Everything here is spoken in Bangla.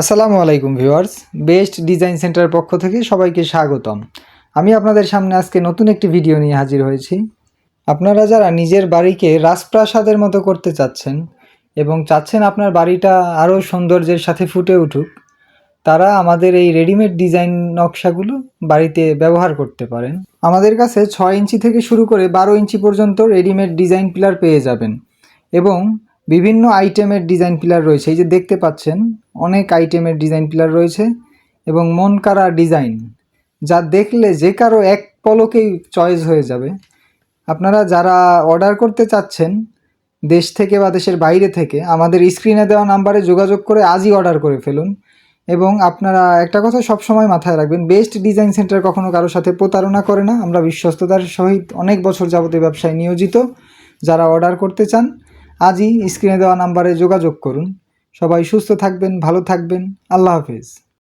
আসসালামু আলাইকুম ভিউয়ার্স, বেস্ট ডিজাইন সেন্টারের পক্ষ থেকে সবাইকে স্বাগতম। আমি আপনাদের সামনে আজকে নতুন একটি ভিডিও নিয়ে হাজির হয়েছি। আপনারা যারা নিজের বাড়িকে রাজপ্রাসাদের মতো করতে চাচ্ছেন এবং চাচ্ছেন আপনার বাড়িটা আরও সৌন্দর্যের সাথে ফুটে উঠুক, তারা আমাদের এই রেডিমেড ডিজাইন নকশাগুলো বাড়িতে ব্যবহার করতে পারেন। আমাদের কাছে ছয় ইঞ্চি থেকে শুরু করে বারো ইঞ্চি পর্যন্ত রেডিমেড ডিজাইন পিলার পেয়ে যাবেন এবং বিভিন্ন আইটেমের ডিজাইন পিলার রয়েছে। এই যে দেখতে পাচ্ছেন, অনেক আইটেমের ডিজাইন পিলার রয়েছে এবং মন কারা ডিজাইন যা দেখলে যে কারও এক পলকেই চয়েস হয়ে যাবে। আপনারা যারা অর্ডার করতে চাচ্ছেন, দেশ থেকে বা দেশের বাইরে থেকে, আমাদের স্ক্রিনে দেওয়া নাম্বারে যোগাযোগ করে আজই অর্ডার করে ফেলুন। এবং আপনারা একটা কথা সবসময় মাথায় রাখবেন বেস্ট ডিজাইন সেন্টার কখনো কারোর সাথে প্রতারণা করে না। আমরা বিশ্বস্ততার সহিত অনেক বছর যাবতীয় ব্যবসায় নিয়োজিত, যারা অর্ডার করতে চান আজই স্ক্রিনে দেওয়া নাম্বারে যোগাযোগ করুন। সবাই সুস্থ থাকবেন ভালো থাকবেন। আল্লাহ হাফেজ।